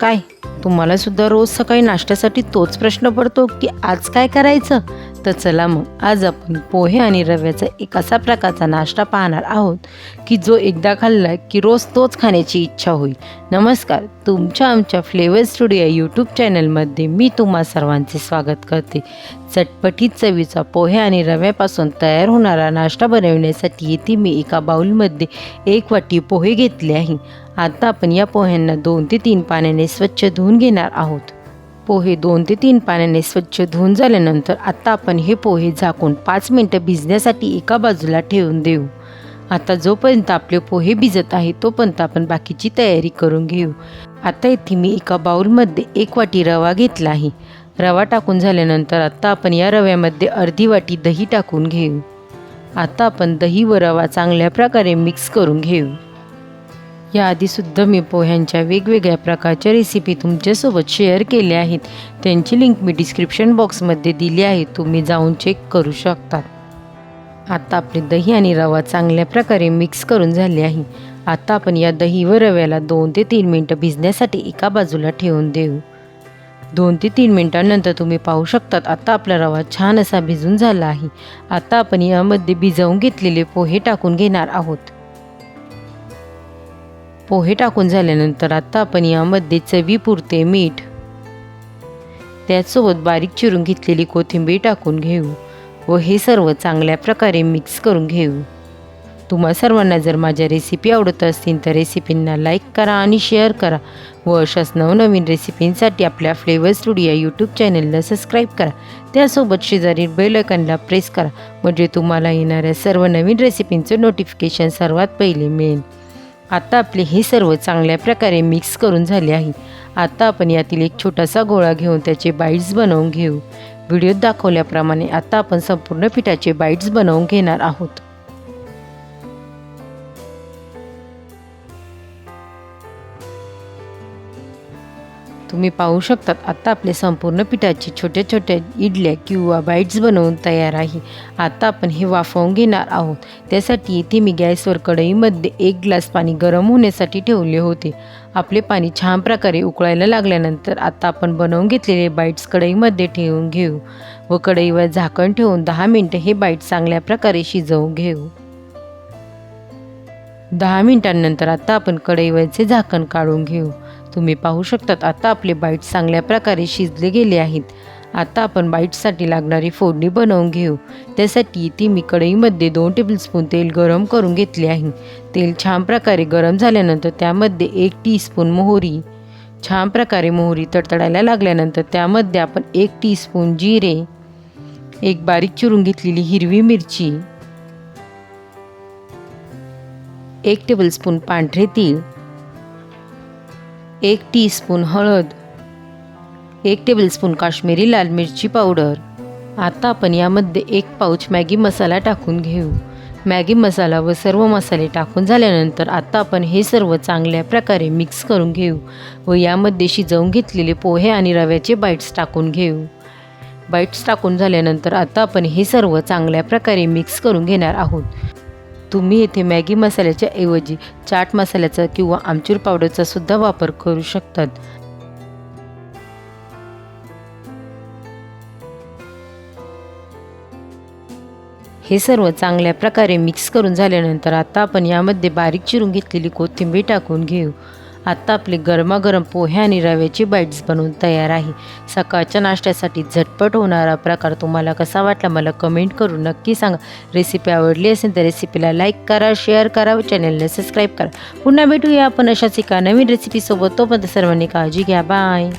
काय? तुम्हाला सुद्धा रोज सकाळी नाश्त्यासाठी तोच प्रश्न पडतो की आज काय करायचं? तर चला मग आज आपण पोहे आणि रव्याचा एक असा प्रकारचा नाश्ता पाहणार आहोत की जो एकदा खाल्ला की रोज तोच खाण्याची इच्छा होईल. नमस्कार तुमच्या आमच्या फ्लेवर स्टुडिओ यूट्यूब चॅनलमध्ये मी तुम्हा सर्वांचे स्वागत करते. चटपटीत चवीचा पोहे आणि रव्यापासून तयार होणारा नाश्ता बनवण्यासाठी येथे मी एका बाऊलमध्ये एक वाटी पोहे घेतले आहे. आता आपण या पोह्यांना दोन ते तीन पाण्याने स्वच्छ धुवून घेणार आहोत. पोहे दोन ते तीन पाण्याने स्वच्छ धुवून झाल्यानंतर आता आपण हे पोहे झाकून पाच मिनटं भिजण्यासाठी एका बाजूला ठेवून देऊ. आता जोपर्यंत आपले पोहे भिजत आहे तोपर्यंत आपण बाकीची तयारी करून घेऊ. आता इथे मी एका बाउलमध्ये एक वाटी रवा घेतला आहे. रवा टाकून झाल्यानंतर आत्ता आपण या रव्यामध्ये अर्धी वाटी दही टाकून घेऊ. आता आपण दही व रवा चांगल्या प्रकारे मिक्स करून घेऊ. याआधीसुद्धा मी पोह्यांच्या वेगवेगळ्या प्रकारच्या रेसिपी तुमच्यासोबत शेअर केल्या आहेत. त्यांची लिंक मी डिस्क्रिप्शन बॉक्समध्ये दिली आहे. तुम्ही जाऊन चेक करू शकतात. आता आपले दही आणि रवा चांगल्या प्रकारे मिक्स करून झाले आहे. आता आपण या दही व रव्याला दोन ते तीन मिनटं भिजण्यासाठी एका बाजूला ठेवून देऊ. दोन ते तीन मिनटांनंतर तुम्ही पाहू शकतात आता आपला रवा छान असा भिजून झाला आहे. आता आपण यामध्ये भिजवून घेतलेले पोहे टाकून घेणार आहोत. पोहे टाकून झाल्यानंतर आता आपण यामध्ये चवीपुरते मीठ त्याचसोबत बारीक चिरून घेतलेली कोथिंबीर टाकून घेऊ व हे सर्व चांगल्या प्रकारे मिक्स करून घेऊ. तुम्हा सर्वांना जर माझ्या रेसिपी आवडत असतील तर रेसिपींना लाईक करा आणि शेअर करा व अशाच नवनवीन रेसिपींसाठी आपल्या फ्लेवर स्टुडिओ यूट्यूब चॅनलला सबस्क्राईब करा. त्यासोबत शेजारी बेलकनला प्रेस करा म्हणजे तुम्हाला येणाऱ्या सर्व नवीन रेसिपींचं नोटिफिकेशन सर्वात पहिले मिळेल. आता आपले हे सर्व चांगल्या प्रकारे मिक्स करून झाले आहे. आता आपण यातील एक छोटासा गोळा घेऊन त्याचे बाईट्स बनवून घेऊ. व्हिडिओत दाखवल्याप्रमाणे आता आपण संपूर्ण पिठाचे बाईट्स बनवून घेणार आहोत. तुम्ही पाहू शकतात आत्ता आपले संपूर्ण पिठाचे छोट्या छोट्या इडल्या किंवा बाईट्स बनवून तयार आहे. आता आपण हे वाफवून घेणार आहोत. त्यासाठी इथे मी गॅसवर कढईमध्ये एक ग्लास पाणी गरम होण्यासाठी ठेवले होते. आपले पाणी छान प्रकारे उकळायला लागल्यानंतर आता आपण बनवून घेतलेले बाईट्स कढईमध्ये ठेवून घेऊ व कढईवर झाकण ठेवून दहा मिनटं हे बाईट चांगल्या प्रकारे शिजवून घेऊ. दहा मिनिटांनंतर आता आपण कढईवरचे झाकण काढून घेऊ. तुम्ही पाहू शकतात आता आपले बाईट्स चांगल्या प्रकारे शिजले गेले आहेत. आता आपण बाईट्ससाठी लागणारी फोडणी बनवून घेऊ. त्यासाठी ती मी कढईमध्ये दोन टेबलस्पून तेल गरम करून घेतले आहे. तेल छान प्रकारे गरम झाल्यानंतर त्यामध्ये एक टीस्पून मोहरी छान प्रकारे मोहरी तडतडायला लागल्यानंतर त्यामध्ये आपण एक टीस्पून जिरे एक बारीक चिरून घेतलेली हिरवी मिरची एक टेबलस्पून पांढरे तीळ एक टीस्पून हळद एक टेबलस्पून काश्मीरी लाल मिरची पावडर आता आपण यामध्ये एक पाऊच मॅगी मसाला टाकून घेऊ. मॅगी मसाला व सर्व मसाले टाकून झाल्यानंतर आता आपण हे सर्व चांगल्या प्रकारे मिक्स करून घेऊ व यामध्ये शिजवून घेतलेले पोहे आणि रव्याचे बाईट्स टाकून घेऊ. बाईट्स टाकून झाल्यानंतर आता आपण हे सर्व चांगल्या प्रकारे मिक्स करून घेणार आहोत. तुम्ही येथे मॅगी मसाल्याच्या ऐवजी चाट मसाल्याचा किंवा आमचूर पावडरचा सुद्धा वापर करू शकतात. हे सर्व चांगल्या प्रकारे मिक्स करून झाल्यानंतर आता आपण यामध्ये बारीक चिरून घेतलेली कोथिंबीर टाकून घेऊ. आत्ता आपली गरमागरम पोहे आणि रव्याची बाईट्स बनवून तयार आहे. सकाळच्या नाश्त्यासाठी झटपट होणारा प्रकार तुम्हाला कसा वाटला मला कमेंट करून नक्की सांगा. रेसिपी आवडली असेल तर रेसिपीला लाईक करा शेअर करा व चॅनलला सबस्क्राईब करा. पुन्हा भेटूया आपण अशाच एका नवीन रेसिपीसोबत. तोपर्यंत सर्वांनी काळजी घ्या. बाय.